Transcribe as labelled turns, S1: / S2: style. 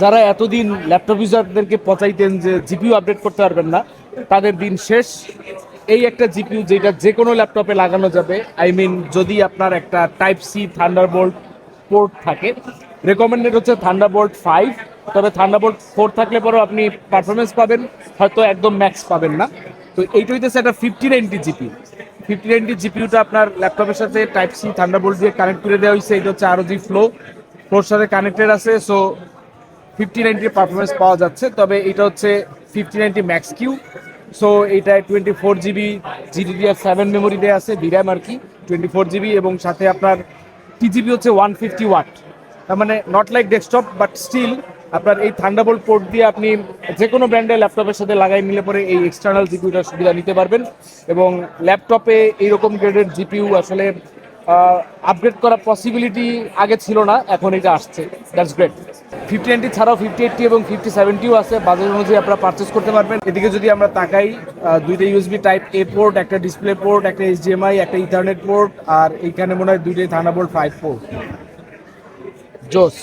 S1: যারা এতদিন ল্যাপটপ ইউজারদেরকে পচাইতেন যে জিপিইউ আপডেট করতে পারবেন না, তাদের দিন শেষ। এই একটা জিপিউ যেটা যে কোনো ল্যাপটপে লাগানো যাবে। আই মিন যদি আপনার একটা টাইপ সি থান্ডারবোল্ট পোর্ট থাকে রেকমেন্ডেড হচ্ছে থান্ডারবোল্ট ফাইভ তবে থান্ডারবোল্ট ফোর থাকলে পরেও আপনি পারফরমেন্স পাবেন, হয়তো একদম ম্যাক্স পাবেন না। তো এইটা হইতেছে একটা fifty ninety GP fifty ninety জিপিউটা আপনার ল্যাপটপের সাথে টাইপ সি থান্ডারবোল্ট দিয়ে কানেক্ট করে দেওয়া হয়েছে এটা হচ্ছে আরও জি ফ্লো ফ্লোর সাথে কানেক্টেড আছে সো ফিফটি নাইনটির পারফরমেন্স পাওয়া যাচ্ছে, তবে এটা হচ্ছে fifty ninety max Q so এইটায় twenty four GB GDDR seven memory দেওয়া আছে ভিরাম আর কি টোয়েন্টি ফোর জিবি এবং সাথে আপনার টিজিবি হচ্ছে ওয়ান ফিফটি ওয়াট তার মানে not like desktop but still আপনার এই থান্ডারবোল্ট পোর্ট দিয়ে আপনি যে কোনো ব্র্যান্ডের ল্যাপটপের সাথে লাগাই নিলে পরে এই এক্সটার্নাল জিপিউটার সুবিধা নিতে পারবেন এবং ল্যাপটপে এইরকম গ্রেডের জিপিউ আসলে আপগ্রেড করার পসিবিলিটি আগে ছিল না, এখন এটা আসছে দ্যাটস গ্রেট ফিফটি নাইনটি ছাড়াও ফিফটি এইটটি এবং ফিফটি সেভেন্টিও আছে। বাজার অনুযায়ী আপনারা পারচেস করতে পারবেন। এদিকে যদি আমরা তাকাই দুইটা ইউএসবি টাইপ এ পোর্ট একটা ডিসপ্লে পোর্ট একটা এইচডিএমআই একটা ইন্টারনেট পোর্ট আর এইখানে মনে হয় দুইটাই থানা বোর্ড ফাইভ পোর্ট জোস।